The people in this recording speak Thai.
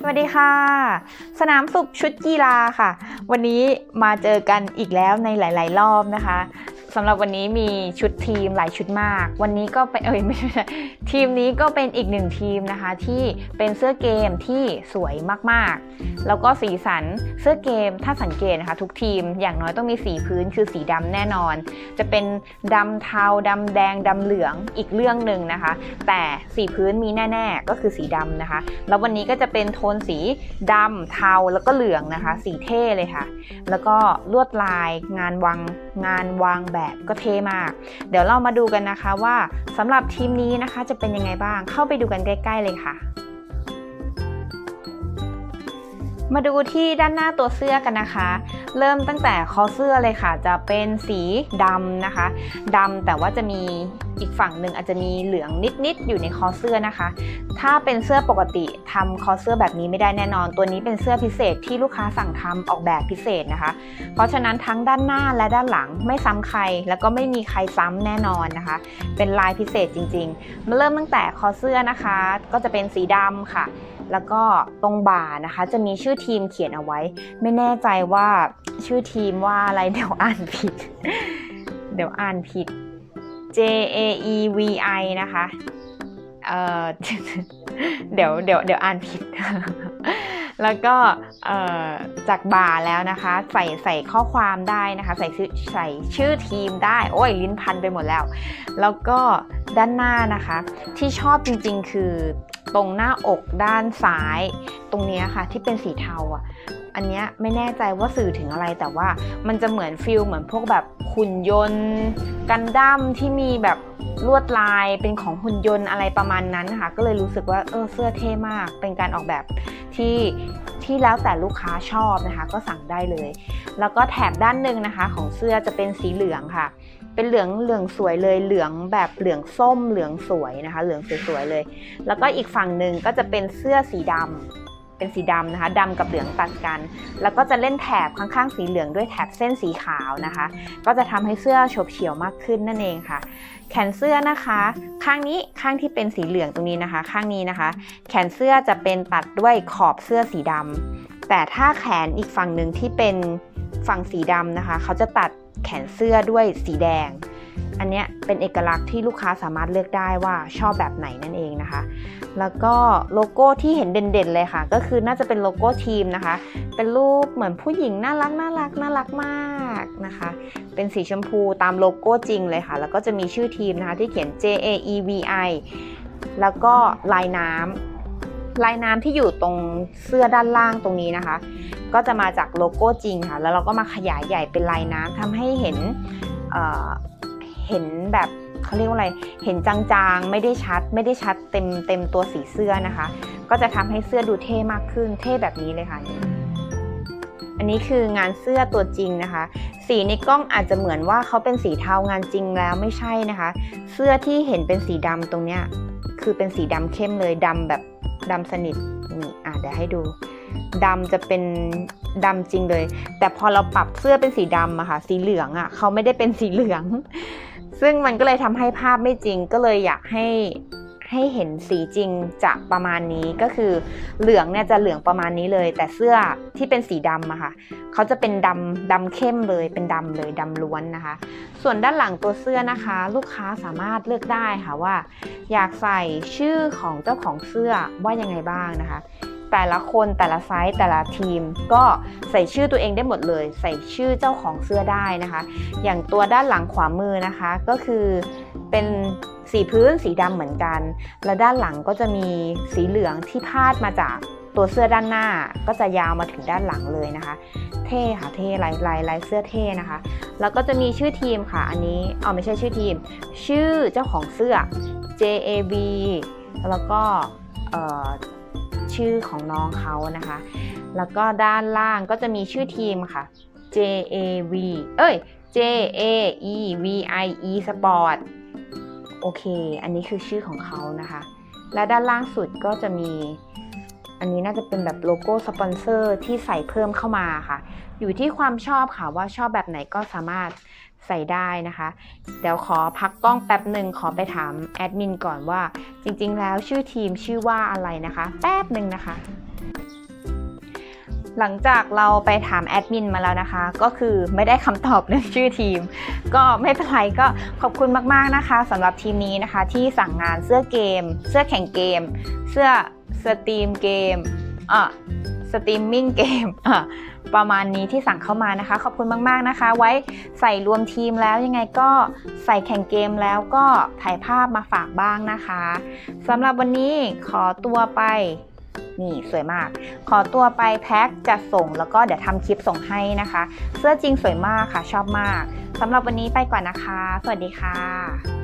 สวัสดีค่ะ สนามสุขชุดกีฬาค่ะ วันนี้มาเจอกันอีกแล้วในหลาย ๆ รอบนะคะ สำหรับวันนี้มีชุดทีมหลายชุดมาก วันนี้ก็เป็นเอ้ยไม่ใช่ทีมนี้ก็เป็นอีกหนึ่งทีมนะคะ ที่เป็นเสื้อเกมที่สวยมากๆ แล้วก็สีสันเสื้อเกมถ้าสังเกตนะคะ ทุกทีมอย่างน้อยต้องมีสีพื้นคือสีดำแน่นอน จะเป็นดำเทาดำแดงดำเหลืองอีกเรื่องหนึ่งนะคะ แต่สีพื้นมีแน่ ๆ ก็คือสีดำนะคะ แล้ววันนี้ก็จะเป็นโทนสีดำเทาแล้วก็เหลืองนะคะ สีเท่เลยค่ะ แล้วก็ลวดลายงานวางงานวางแบบก็เท่มาก เดี๋ยวเรามาดูกันนะคะว่าสำหรับทีมนี้นะคะจะเป็นยังไงบ้างเข้าไปดูกันใกล้ ๆ เลยค่ะ มาดูที่ด้านหน้าตัวเสื้อกันนะคะ เริ่มตั้งแต่คอเสื้อเลยค่ะ จะเป็นสีดำนะคะดำแต่ว่าจะมีอีกฝั่งหนึ่งอาจจะมีเหลืองนิดๆอยู่ในคอเสื้อนะคะ ถ้าเป็นเสื้อปกติทำคอเสื้อแบบนี้ไม่ได้แน่นอน ตัวนี้เป็นเสื้อพิเศษที่ลูกค้าสั่งทำออกแบบพิเศษนะคะ เพราะฉะนั้นทั้งด้านหน้าและด้านหลังไม่ซ้ำใคร แล้วก็ไม่มีใครซ้ำแน่นอนนะคะ เป็นลายพิเศษจริงๆมาเริ่มตั้งแต่คอเสื้อนะคะ ก็จะเป็นสีดำค่ะ แล้วก็ตรงบ่านะคะ จะมีชื่อทีมเขียนเอาไว้ ไม่แน่ใจว่าชื่อทีมว่าอะไรเดี๋ยวอ่านผิด เดี๋ยวอ่านผิด J A E V I นะคะเอ่อเดี๋ยวเดี๋ยวเดี๋ยวอ่านผิด แล้วก็จากบ่าแล้วนะคะ ใส่ใส่ข้อความได้นะคะ ใส่ชื่อใส่ชื่อทีมได้ โอ้ยลิ้นพันไปหมดแล้ว แล้วก็ด้านหน้านะคะ ที่ชอบจริงๆคือ ตรงหน้าอกด้านซ้าย ตรงนี้ค่ะที่เป็นสีเทาอะอันเนี้ยไม่แน่ใจว่าสื่อถึงอะไรแต่ว่ามันจะเหมือนฟิลเหมือนพวกแบบหุ่นยนต์ กันดั้มที่มีแบบลวดลายเป็นของหุ่นยนต์อะไรประมาณนั้นนะคะก็เลยรู้สึกว่าเออเสื้อเท่มาก เป็นการออกแบบที่ที่แล้วแต่ลูกค้าชอบนะคะ ก็สั่งได้เลย แล้วก็แถบด้านหนึ่งนะคะ ของเสื้อจะเป็นสีเหลืองค่ะ เป็นเหลืองเหลืองสวยเลยเหลืองแบบเหลืองส้มเหลืองสวยนะคะ เหลืองสวยๆเลย แล้วก็อีกฝั่งหนึ่งก็จะเป็นเสื้อสีดำ เป็นสีดำนะคะดำกับเหลืองตัดกัน แล้วก็จะเล่นแถบข้างๆสีเหลืองด้วยแถบเส้นสีขาวนะคะ ก็จะทำให้เสื้อโฉบเฉี่ยวมากขึ้นนั่นเองค่ะ แขนเสื้อนะคะ ข้างนี้ข้างที่เป็นสีเหลืองตรงนี้นะคะ ข้างนี้นะคะ แขนเสื้อจะเป็นตัดด้วยขอบเสื้อสีดำแต่ถ้าแขนอีกฝั่งหนึ่งที่เป็นฝั่งสีดำนะคะ เขาจะตัดแขนเสื้อด้วยสีแดง อันเนี้ยเป็นเอกลักษณ์ที่ลูกค้าสามารถเลือกได้ว่าชอบแบบไหนนั่นเองนะคะ แล้วก็โลโก้ที่เห็นเด่นๆเลยค่ะ ก็คือน่าจะเป็นโลโก้ทีมนะคะ เป็นรูปเหมือนผู้หญิงน่ารักน่ารักน่ารักมากนะคะ เป็นสีชมพูตามโลโก้จริงเลยค่ะ แล้วก็จะมีชื่อทีมนะคะที่เขียน J A E V I แล้วก็ลายน้ำลายน้ำที่อยู่ตรงเสื้อด้านล่างตรงนี้นะคะ ก็จะมาจากโลโก้จริงค่ะ แล้วเราก็มาขยายใหญ่เป็นลายน้ำทำให้เห็น เห็นแบบเขาเรียกว่าอะไร เห็นจางๆ ไม่ได้ชัด ไม่ได้ชัดเต็มเต็มตัวสีเสื้อนะคะ ก็จะทำให้เสื้อดูเท่มากขึ้น เท่แบบนี้เลยค่ะ อันนี้คืองานเสื้อตัวจริงนะคะ สีในกล้องอาจจะเหมือนว่าเขาเป็นสีเทางานจริงแล้วไม่ใช่นะคะ เสื้อที่เห็นเป็นสีดำตรงเนี้ย คือเป็นสีดำเข้มเลยดำแบบดำสนิทนี่อะเดี๋ยวให้ดูดำจะเป็นดำจริงเลย แต่พอเราปรับเสื้อเป็นสีดำอะค่ะ สีเหลืองอะเขาไม่ได้เป็นสีเหลือง ซึ่งมันก็เลยทำให้ภาพไม่จริงก็เลยอยากให้ให้เห็นสีจริงจะประมาณนี้ก็คือเหลืองเนี่ยจะเหลืองประมาณนี้เลย แต่เสื้อที่เป็นสีดำอะค่ะเขาจะเป็นดำดำเข้มเลยเป็นดำเลยดำล้วนนะคะ ส่วนด้านหลังตัวเสื้อนะคะ ลูกค้าสามารถเลือกได้ค่ะว่า อยากใส่ชื่อของเจ้าของเสื้อว่ายังไงบ้างนะคะ แต่ละคนแต่ละไซส์แต่ละทีม ก็ใส่ชื่อตัวเองได้หมดเลย ใส่ชื่อเจ้าของเสื้อได้นะคะ อย่างตัวด้านหลังขวามือนะคะก็คือเป็นสีพื้นสีดำเหมือนกัน แล้วด้านหลังก็จะมีสีเหลืองที่พาดมาจากตัวเสื้อด้านหน้าก็จะยาวมาถึงด้านหลังเลยนะคะ เท่ค่ะเท่ลายลายลายเสื้อเท่นะคะ แล้วก็จะมีชื่อทีมค่ะ อันนี้อ๋อไม่ใช่ชื่อทีม ชื่อเจ้าของเสื้อ JAB แล้วก็ ชื่อของน้องเขานะคะ แล้วก็ด้านล่างก็จะมีชื่อทีมค่ะ JAV เอ้ย JAEVIE Sport โอเค อันนี้คือชื่อของเขานะคะ และด้านล่างสุดก็จะมี อันนี้น่าจะเป็นแบบโลโก้สปอนเซอร์ที่ใส่เพิ่มเข้ามาค่ะ อยู่ที่ความชอบค่ะว่าชอบแบบไหนก็สามารถ ใส่ได้นะคะ เดี๋ยวขอพักกล้องแป๊บหนึ่งขอไปถามแอดมินก่อนว่า จริงๆ แล้วชื่อทีมชื่อว่าอะไรนะคะ แป๊บหนึ่งนะคะ หลังจากเราไปถามแอดมินมาแล้วนะคะ ก็คือไม่ได้คำตอบเรื่องชื่อทีม ก็ไม่เป็นไรก็ขอบคุณมากๆนะคะสำหรับทีมนี้นะคะ ที่สั่งงานเสื้อเกม เสื้อแข่งเกม เสื้อสตรีมเกมอะ สตรีมมิ่งเกมประมาณนี้ที่สั่งเข้ามานะคะ ขอบคุณมากๆนะคะ ไว้ใส่รวมทีมแล้วยังไงก็ใส่แข่งเกมแล้วก็ถ่ายภาพมาฝากบ้างนะคะสำหรับวันนี้ขอตัวไปนี่สวยมาก ขอตัวไปแพ็คจัดส่งแล้วก็เดี๋ยวทำคลิปส่งให้นะคะ เสื้อจริงสวยมากค่ะ ชอบมากสำหรับวันนี้ไปก่อนนะคะ สวัสดีค่ะ